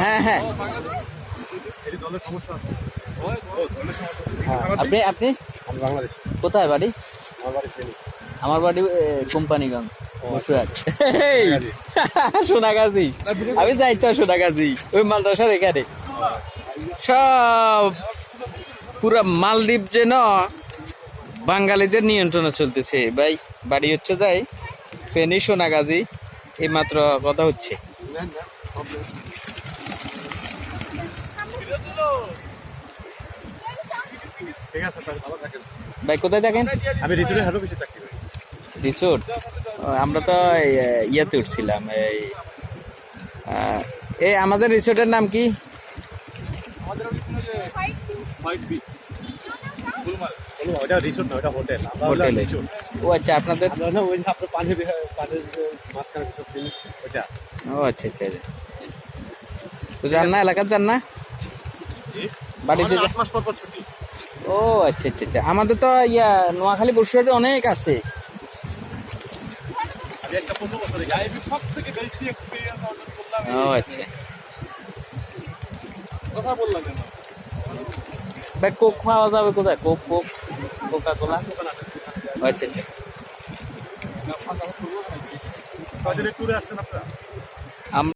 হ্যাঁ হ্যাঁ। সমস্যা আপনি আপনি? আমি কোথায় বাড়ি? আমার বাড়ি কোম্পানিগঞ্জ সোনাগাজী। সোনাগাজী। আমি যাই তো ওই মালদাসার এখানে। সব পুরা মালদ্বীপ যে ন বাঙালিদের নিয়ন্ত্রণে চলতেছে। ভাই বাড়ি হচ্ছে যাই ফেনী সোনাগাজী এই মাত্র কথা হচ্ছে। নেন, নেন, ঠিক আছে স্যার ভালো থাকেন। ভাই কোথায় থাকেন? আমি রিচুরের হেড অফিসে চাকরি করি। রিসোর্ট? আমরা তো ইয়েতে উঠছিলাম এই এই আমাদের রিসোর্টের নাম কি? ওটা রিসোর্ট না ওটা হোটেল। আমরা হলাম হোটেলে রিসোর্ট ও আচ্ছা আপনাদের? না ওই আপনার পানির পানির মাঝখানে ওটা ও আচ্ছা আচ্ছা আচ্ছা। তো যান না এলাকার যান না? বাড়িতে আমাদের আট মাস পর পর ছুটি। ও আচ্ছা আচ্ছা আচ্ছা। আমাদের তো ইয়া নোয়াখালী বসুরহাটে অনেক আছে। ও আচ্ছা। কথা বললাম কেন ভাই কোক পাওয়া যাবে কোথায়? কোক কোক কোকা কোলা আচ্ছা। আচ্ছা কদিনের ট্যুরে আসছেন আপনারা